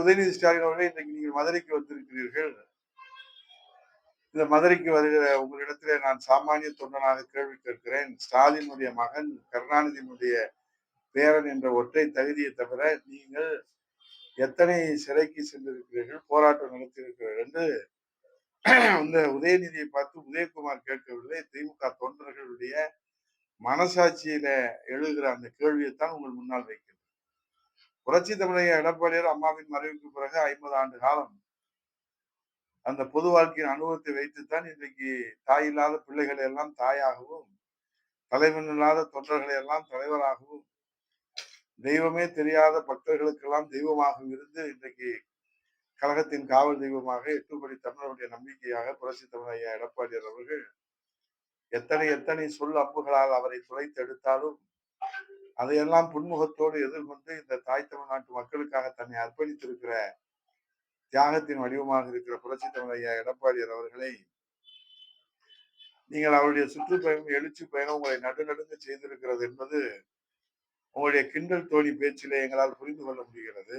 உதயநிதி ஸ்டாலின் அவர்களே இன்றைக்கு நீங்கள் மதுரைக்கு வந்திருக்கிறீர்கள். இந்த மதுரைக்கு வருகிற உங்களிடத்திலே நான் சாமானிய தொண்டனாக கேள்வி கேட்கிறேன். ஸ்டாலினுடைய மகன் கருணாநிதியினுடைய பேரன் என்ற ஒற்றை தகுதியை தவிர நீங்கள் எத்தனை சிறைக்கு சென்றிருக்கிறீர்கள் போராட்டம் நடத்தியிருக்கிறீர்கள் என்று இந்த உதயநிதியை பார்த்து உதயகுமார் கேட்கவில்லை. திமுக தொண்டர்களுடைய மனசாட்சியில எழுகிற அந்த கேள்வியைத்தான் உங்கள் முன்னால் வைக்கிறேன். புரட்சி தமிழைய எடப்பாடியார் அம்மாவின் மறைவுக்கு பிறகு ஐம்பது ஆண்டு காலம் அந்த பொது வாழ்க்கையின் அனுபவத்தை வைத்துத்தான் இன்றைக்கு தாய் இல்லாத பிள்ளைகளை எல்லாம் தாயாகவும் தலைவன் இல்லாத தொண்டர்களை எல்லாம் தலைவராகவும் தெய்வமே தெரியாத பக்தர்களுக்கெல்லாம் தெய்வமாகவும் இருந்து இன்றைக்கு கழகத்தின் காவல் தெய்வமாக எட்டுப்படி தமிழருடைய நம்பிக்கையாக புரட்சி தமிழையா எடப்பாடியார் அவர்கள் எத்தனை எத்தனை சொல் அம்புகளால் அவரை துளைத்தெடுத்தாலும் அதையெல்லாம் புன்முகத்தோடு எதிர்கொண்டு இந்த தாய் தமிழ்நாட்டு மக்களுக்காக தன்னை அர்ப்பணித்திருக்கிற தியாகத்தின் வடிவமாக இருக்கிற புரட்சி தமிழையா எடப்பாடியார் அவர்களை நீங்கள் அவருடைய சுற்றுப்பயணம் எழுச்சி பயணம் உங்களை நடுநடுங்கு செய்திருக்கிறது என்பது உங்களுடைய கிண்டல் தோழி பேச்சிலே எங்களால் புரிந்து கொள்ள முடிகிறது.